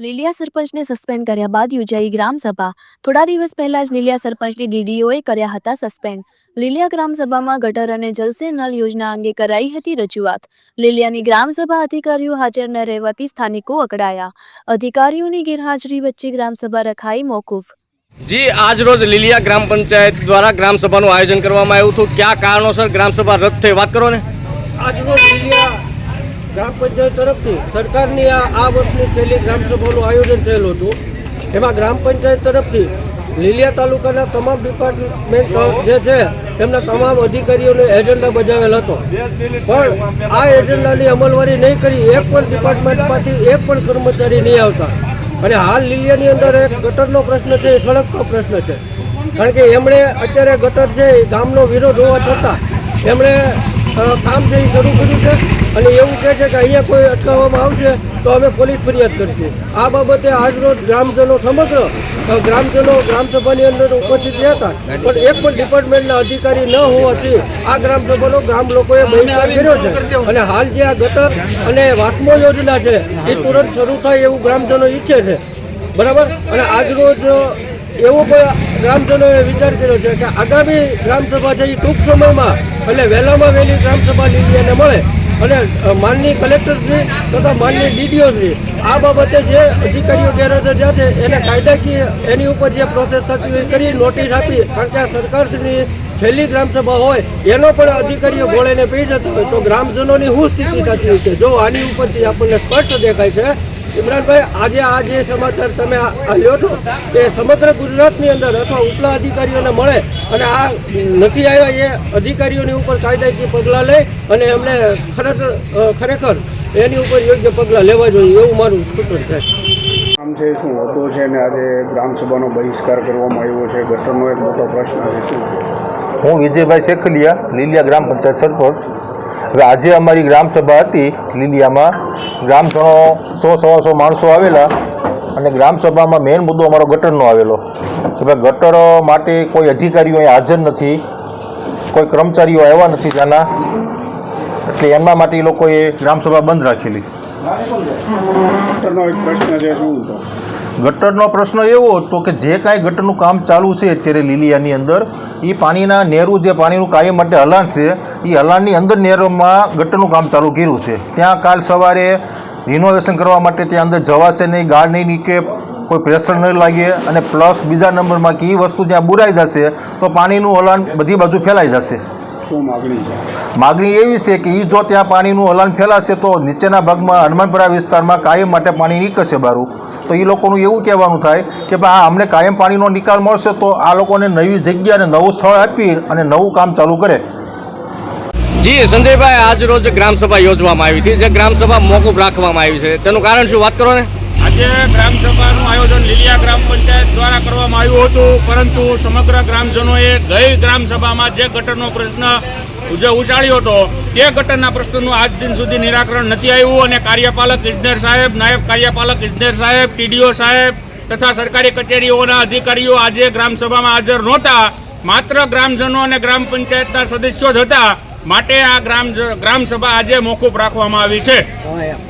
લીલિયા સરપંચને સસ્પેન્ડ કર્યા બાદ યોજાઈ ગ્રામસભા. થોડા દિવસ પહેલા જ લીલિયા સરપંચની ડીડીઓએ કર્યા હતા સસ્પેન્ડ લીલિયા ગ્રામસભામાં ગટર અને જલસે નલ યોજના અંગે કરાઈ હતી રજૂઆત. લીલિયાની ગ્રામસભા અધિકારીઓ હાજર ન રહેવાથી સ્થાનિકો અકળાયા. અધિકારીઓની ગેરહાજરી વચ્ચે ગ્રામસભા રખાઈ મોકૂફ. જી આજ રોજ લીલિયા ગ્રામ પંચાયત દ્વારા ગ્રામસભાનું આયોજન કરવામાં આવ્યું હતું. કયા કારણોસર ગ્રામસભા રદ થઈ? વાત કરો ને. આજરોજ લીલિયા ગ્રામ પંચાયત તરફથી સરકારની આ આ વર્ષની છેલ્લી ગ્રામસભાનું આયોજન થયેલું હતું. એમાં ગ્રામ પંચાયત તરફથી લીલિયા તાલુકાના તમામ ડિપાર્ટમેન્ટ જે છે, તેમના તમામ અધિકારીઓને એજન્ડા બજાવેલ હતો. પણ આ એજન્ડાની અમલવારી નહીં કરી, એક પણ ડિપાર્ટમેન્ટમાંથી એક પણ કર્મચારી નહીં આવતા. અને હાલ લીલિયાની અંદર એક ગટરનો પ્રશ્ન છે, એ સડકનો પ્રશ્ન છે. કારણ કે એમણે અત્યારે ગટર છે ગામનો વિરોધ હોવા છતાં એમણે કામ છે શરૂ કર્યું છે. અને એવું કહે છે કે અહીંયા કોઈ અટકાવવામાં આવશે તો અમે પોલીસ ફરિયાદ કરીશું. આ બાબતે આજરોજ ગ્રામજનો સમગ્ર ગ્રામજનો ગ્રામસભાની અંદર ઉપસ્થિત રહ્યા હતા. પણ એક પણ ડિપાર્ટમેન્ટના અધિકારી ન હોવાથી આ ગ્રામસભાનો ગ્રામ લોકોએ બહિષ્કાર કર્યો છે. અને હાલ જે આ ગટર અને વાસ્મો યોજના છે એ તુરંત શરૂ થાય એવું ગ્રામજનો ઈચ્છે છે. બરાબર? અને આજરોજ એવો પણ ગ્રામજનોએ વિચાર કર્યો છે કે આગામી ગ્રામસભા છે એ ટૂંક સમયમાં એટલે વહેલામાં વહેલી ગ્રામસભા લીલીને મળે. અને માનની કલેક્ટરશ્રી તથા માનની ડીડીઓશ્રી આ બાબતે જે અધિકારીઓ ગેરહાજર જ્યાં છે, એને કાયદાકીય એની ઉપર જે પ્રોસેસ થતી હોય કરી નોટિસ આપી, કારણ કે આ સરકારશ્રીની છેલ્લી ગ્રામસભા હોય, એનો પણ અધિકારીઓ ભોળેને પી જતા હોય, તો ગ્રામજનોની શું સ્થિતિ થતી હોય છે? જો આની ઉપરથી આપણને સ્પષ્ટ દેખાય છે ઇમરાનભાઈ, આજે આ જે સમાચાર તમે આવ્યો છો તે સમગ્ર ગુજરાતની અંદર અથવા ઉપલા અધિકારીઓને મળે અને આ નથી આવ્યા એ અધિકારીઓની ઉપર કાયદાકીય પગલાં લઈ અને એમને ખરેખર ખરેખર એની ઉપર યોગ્ય પગલાં લેવા જોઈએ એવું મારું સૂચન છે. આમ છે શું હોદ્દો છે ને આજે ગ્રામસભાનો બહિષ્કાર કરવામાં આવ્યો છે ગટરનો એક મોટો પ્રશ્ન છે શું? હું વિજયભાઈ શેખલિયા લીલિયા ગ્રામ પંચાયત સરપંચ. હવે આજે અમારી ગ્રામસભા હતી લીલિયામાં ગ્રામજનો સો સવા સો માણસો આવેલા અને ગ્રામસભામાં મેઇન મુદ્દો અમારો ગટરનો આવેલો. કે ભાઈ ગટર માટે કોઈ અધિકારીઓ અહીં હાજર નથી કોઈ કર્મચારીઓ આવ્યા નથી ત્યાંના. એટલે એમના માટે એ લોકોએ ગ્રામસભા બંધ રાખેલી. ગટરનો એક પ્રશ્ન છે શું તો? ગટરનો પ્રશ્ન એવો હતો કે જે કાંઈ ગટરનું કામ ચાલુ છે અત્યારે લીલિયાની અંદર એ પાણીના નહેરું જે પાણીનું કાયમ માટે હલાણ છે એ હલાણની અંદર નેરોમાં ગટરનું કામ ચાલુ કર્યું છે. ત્યાં કાલ સવારે રિનોવેશન કરવા માટે ત્યાં અંદર જવાશે નહીં ગાળ નહીં નીકળે કોઈ પ્રેશર નહીં લાગે અને પ્લસ બીજા નંબરમાં કે એ વસ્તુ ત્યાં બુરાઈ જશે તો પાણીનું હલાણ બધી બાજુ ફેલાઈ જશે. શું માગણી છે? માગણી એવી છે કે એ જો ત્યાં પાણીનું હલન ફેલાશે તો નીચેના ભાગમાં હનુમાનપુરા વિસ્તારમાં કાયમ માટે પાણી નીકળશે બારું તો એ લોકોનું એવું કહેવાનું થાય કે ભાઈ આ અમને કાયમ પાણીનો નિકાલ મળશે તો આ લોકોને નવી જગ્યા અને નવું સ્થળ આપી અને નવું કામ ચાલુ કરે. જી સંજયભાઈ આજ રોજ ગ્રામસભા યોજવામાં આવી હતી. જે ગ્રામસભા મોકૂફ રાખવામાં આવી છે. તેનું કારણ શું? વાત કરો ને. આજે ગ્રામસભાનું આયોજન લીલિયા ગ્રામ દ્વારા કરવામાં આવ્યું હતું. પરંતુ સમગ્ર ગ્રામજનોએ ગઈ ગ્રામસભામાં જે ગટરનો પ્રશ્ન જે ઉછાળ્યો હતો તે ગટરના પ્રશ્નનું આજ દિન સુધી નિરાકરણ નથી આવ્યું અને કાર્યપાલક ઇજનેર સાહેબ, નાયબ કાર્યપાલક ઇજનેર સાહેબ, ટીડીઓ સાહેબ તથા સરકારી કચેરીઓના અધિકારીઓ આજે ગ્રામસભામાં હાજર નહોતા. માત્ર ગ્રામજનો અને ગ્રામ પંચાયતના સદસ્યો જ હતા. માટે આ ગ્રામ ગ્રામસભા આજે મોકૂફ રાખવામાં આવી છે.